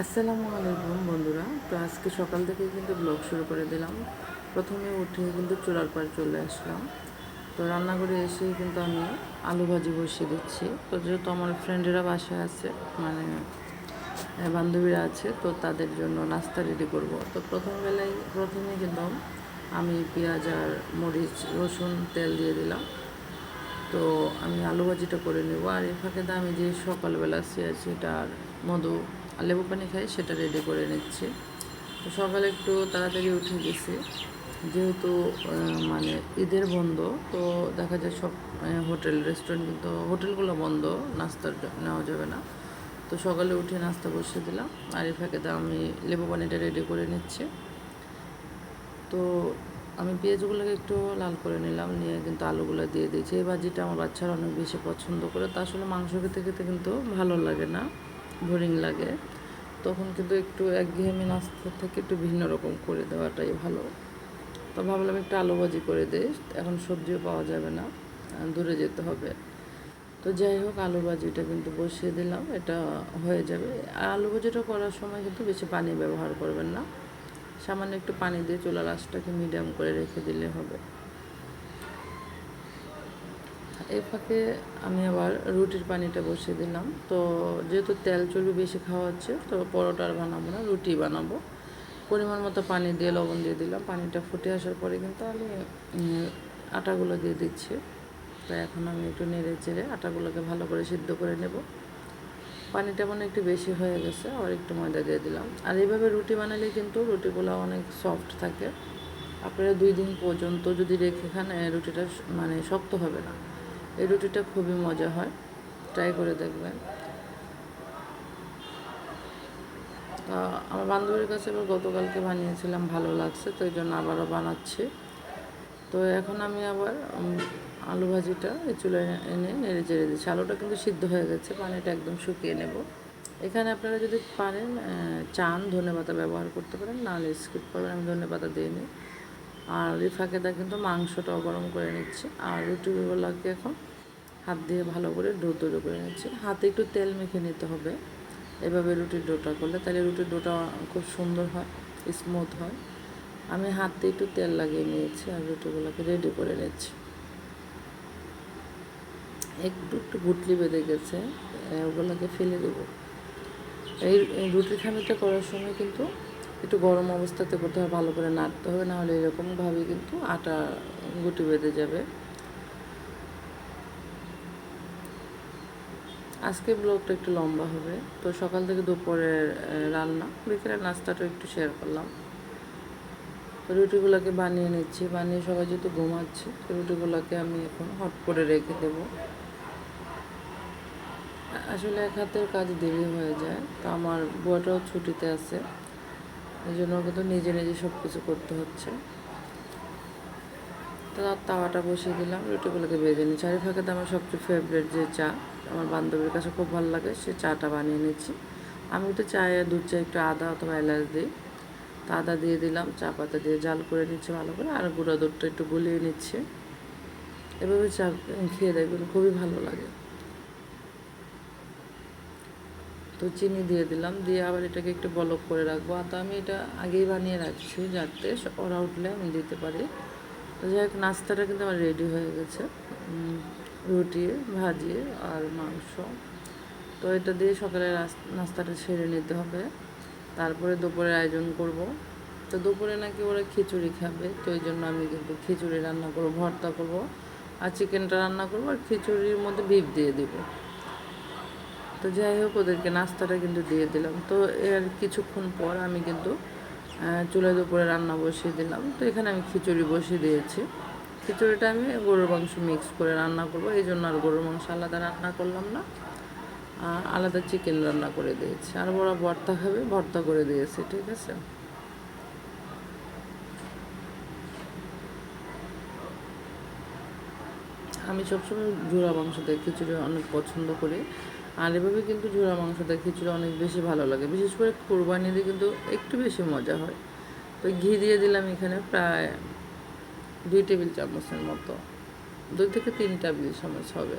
আসসালামু আলাইকুম বন্ধুরা। তো আজকে সকাল থেকে কিন্তু ব্লগ শুরু করে দিলাম। প্রথমে উঠে কিন্তু চুলার পার চলে আসলাম। তো রান্নাঘরে এসে কিন্তু আমি আলু ভাজি বসিয়ে দিচ্ছি। তো যেহেতু আমার ফ্রেন্ডেরা বাসায় আছে মানে বান্ধবীরা আছে, তো তাদের জন্য নাস্তা রেডি করব। তো প্রথম বেলায় প্রথমে কিন্তু আমি পেঁয়াজ আর মরিচ, রসুন, তেল দিয়ে দিলাম। তো আমি আলু ভাজিটা করে নেব। আর এ ফাঁকে আমি যে সকালবেলা সিয়াছিটা আর মধু লেবু পানি খাই, সেটা রেডি করে নিচ্ছি। তো সকালে একটু তাড়াতাড়ি উঠে গেছি। যেহেতু মানে ঈদের বন্ধ, তো দেখা যায় সব হোটেল রেস্টুরেন্ট কিন্তু, হোটেলগুলো বন্ধ নাস্তার জ- নেওয়া যাবে না। তো সকালে উঠে নাস্তা বসিয়ে দিলাম। আর এর ফাঁকে আমি লেবু পানিটা রেডি করে নিচ্ছি। তো আমি পেঁয়াজগুলোকে একটু লাল করে নিলাম, নিয়ে কিন্তু আলুগুলো দিয়ে দিয়েছি। এই ভাজিটা আমার বাচ্চারা অনেক বেশি পছন্দ করে, তা আসলে মাংস খেতে খেতে কিন্তু ভালো লাগে না। বোরিং লাগে, তখন কিন্তু একটু একঘেয়েমি নাস্তা থেকে একটু ভিন্ন রকম করে দেওয়াটাই ভালো। তো ভাবলাম একটু আলু ভাজি করে দিই, এখন সবজিও পাওয়া যাবে না দূরে যেতে হবে। তো যাই হোক, আলু ভাজিটা কিন্তু বসিয়ে দিলাম, এটা হয়ে যাবে। আর আলু ভাজিটা করার সময় কিন্তু বেশি পানি ব্যবহার করবেন না, সামান্য একটু পানি দিয়ে চুলার আঁচটাকে মিডিয়াম করে রেখে দিলে হবে। এই ফাঁকে আমি আবার রুটির পানিটা বসিয়ে দিলাম। তো যেহেতু তেল চর্বি বেশি খাওয়া হচ্ছে, তো পরোটা আর বানাবো না, রুটি বানাবো। পরিমাণ মতো পানি দিয়ে লবণ দিয়ে দিলাম। পানিটা ফুটে আসার পরে কিন্তু আমি আটাগুলো দিয়ে দিচ্ছি। তো এখন আমি একটু নেড়ে চেড়ে আটাগুলোকে ভালো করে সিদ্ধ করে নেব। পানিটা মানে একটু বেশি হয়ে গেছে আর একটু ময়দা দিয়ে দিলাম। আর এইভাবে রুটি বানালে কিন্তু রুটিগুলো অনেক সফট থাকে। আপনারা দুই দিন পর্যন্ত যদি রেখে খান রুটিটা মানে শক্ত হবে না। এই রুটিটা খুবই মজা হয়। ট্রাই করে দেখবেন। আমার বান্ধবীর কাছে এবার গতকালকে বানিয়েছিলাম, ভালো লাগছে, তো এই জন্য আবারও বানাচ্ছি। তো এখন আমি আবার আলু ভাজিটা এই চুলায় এনে নেড়ে চেড়ে দিচ্ছি। আলুটা কিন্তু সিদ্ধ হয়ে গেছে, পানিটা একদম শুকিয়ে নেব। এখানে আপনারা যদি পারেন চান ধনে পাতা ব্যবহার করতে পারেন, নাহলে স্কিপ করবেন, আমি ধনে পাতা দিয়ে নিই। আর এই ফাঁকে দা কিন্তু মাংসটাও গরম করে নিচ্ছি। আর রুটিগুলোকে এখন হাত দিয়ে ভালো করে ডো তৈরি করে নিচ্ছি। হাতে একটু তেল মেখে নিতে হবে। এভাবে রুটির ডোটা করলে তাহলে রুটির ডোটা খুব সুন্দর হয় স্মুথ হয়। আমি হাতে একটু তেল লাগিয়ে নিয়েছি আর রুটিগুলোকে রেডি করে নিচ্ছি। একটু একটু গুটলি বেঁধে গেছে ওগুলোকে ফেলে দেবো। এই এই রুটির খামিটা করার সময় কিন্তু একটু গরম অবস্থাতে করতে হবে ভালো করে নাড়তে হবে, নাহলে এরকমভাবে কিন্তু আটা গুটি বেঁধে যাবে। আজকে ব্লগটা একটু লম্বা হবে, তো সকাল থেকে দুপুরের রান্না। বিকেলের নাস্তাটা একটু শেয়ার করলাম। রুটিগুলোকে বানিয়ে নিচ্ছি, বানিয়ে সবাই যেহেতু ঘুমাচ্ছে রুটিগুলোকে আমি এখন হট করে রেখে দেবো। আসলে এক হাতের কাজ দেরি হয়ে যায়, তো আমার বুয়াটাও ছুটিতে আছে। এই জন্য ওকে তো নিজে নিজে সব কিছু করতে হচ্ছে। তো তাওয়াটা বসিয়ে দিলাম রুটিগুলোকে বেজে নিচ্ছি। আর ফাঁকে তো আমার সবচেয়ে ফেভারিট যে চা, আমার বান্ধবীর কাছে খুব ভালো লাগে, সে চাটা বানিয়ে নিচ্ছি। আমি তো চায়ে দুধ চা, একটু আদা অথবা এলাচ দিই। তা আদা দিয়ে দিলাম, চা পাতা দিয়ে জাল করে নিচ্ছি ভালো করে, আর গুঁড়া দুধটা একটু গুলিয়ে নিচ্ছি। এভাবে চা খেয়ে দেখবেন খুবই ভালো লাগে। তো চিনি দিয়ে দিলাম, দিয়ে আবার এটাকে একটু বলক করে রাখব। আর তো আমি এটা আগেই বানিয়ে রাখছি যাতে ওরা উঠলে আমি দিতে পারি। তো যাই হোক, নাস্তাটা কিন্তু আমার রেডি হয়ে গেছে। রুটি, ভাজি আর মাংস। তো এটা দিয়ে সকালে নাস্তাটা সেরে নিতে হবে। তারপরে দুপুরের আয়োজন করব। তো দুপুরে নাকি ওরা খিচুড়ি খাবে, তো ওই জন্য আমি কিন্তু খিচুড়ি রান্না করব, ভর্তা করব। আর চিকেনটা রান্না করব আর খিচুড়ির মধ্যে বিফ দিয়ে দিব। তো যাই হোক, ওদেরকে নাস্তাটা কিন্তু দিয়ে দিলাম। তো এর কিছুক্ষণ পর আমি কিন্তু চুলার উপরে রান্না বসিয়ে দিলাম। তো এখানে আমি খিচুড়ি বসিয়ে দিয়েছি। খিচুড়িটা আমি গরুর মাংস মিক্স করে রান্না করব। এই জন্য আর গরুর মাংস আলাদা রান্না করলাম না। আলাদা চিকেন রান্না করে দিয়েছি। আর ওরা ভর্তা খাবে, ভর্তা করে দিয়েছি, ঠিক আছে? আমি সবসময় জোড়া মাংস দিয়ে খিচুড়ি অনেক পছন্দ করি। আর এভাবে কিন্তু ঝুরা মাংস দিয়ে খিচুড়ি অনেক বেশি ভালো লাগে। বিশেষ করে কোরবানিতে কিন্তু একটু বেশি মজা হয়। তো ঘি দিয়ে দিলাম এখানে প্রায় দুই টেবিল চামচের মতো। দুই থেকে তিন টেবিল চামচ হবে।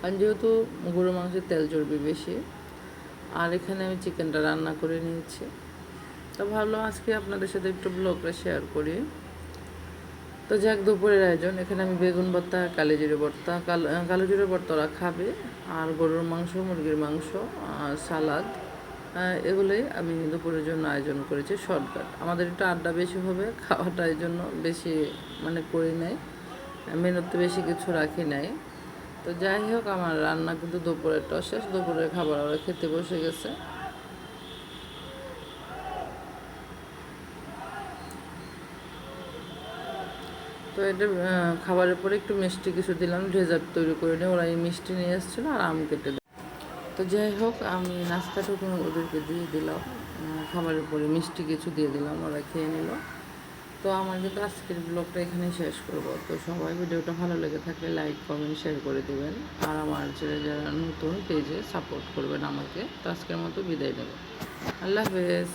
কারণ যেহেতু গরু মাংসের তেল চর্বি বেশি, আর এখানে আমি চিকেনটা রান্না করে নিয়েছি। তো ভাবলাম আজকে আপনাদের সাথে একটু ব্লগটা শেয়ার করি। তো যাক, দুপুরের আয়োজন। এখানে আমি বেগুন ভর্তা, কালো জিরে ভর্তা, কালো কালো জিরে ভর্তা ওরা খাবে, আর গরুর মাংস, মুরগির মাংস, আর সালাদ এগুলোই আমি দুপুরের জন্য আয়োজন করেছি, শর্টকাট। আমাদের একটু আড্ডা বেশি হবে খাওয়াটা এই জন্য বেশি মানে করি নাই, মেনুতে বেশি কিছু রাখি নাই। তো যাই হোক, আমার রান্না কিন্তু দুপুরেরটা শেষ, দুপুরের খাবার ওরা খেতে বসে গেছে। তো এটা খাবারের পরে একটু মিষ্টি কিছু দিলাম, ডেজার্ট তৈরি করে নিয়ে। ওরা এই মিষ্টি নিয়ে এসেছিল আর আম কেটে তো যাই হোক, আমি নাস্তাটুকু ওদেরকে দিয়ে দিলাম। খাবারের পরে মিষ্টি কিছু দিয়ে দিলাম, ওরা খেয়ে নিল। তো আমার কিন্তু আজকের ব্লগটা এখানে শেষ করব। তো সবাই ভিডিওটা ভালো লেগে থাকলে লাইক, কমেন্ট, শেয়ার করে দেবেন। আর আমার ছেলে যারা নতুন, পেজে সাপোর্ট করবেন আমাকে। তো আজকের মতো বিদায় নেব। আল্লাহ হাফেজ।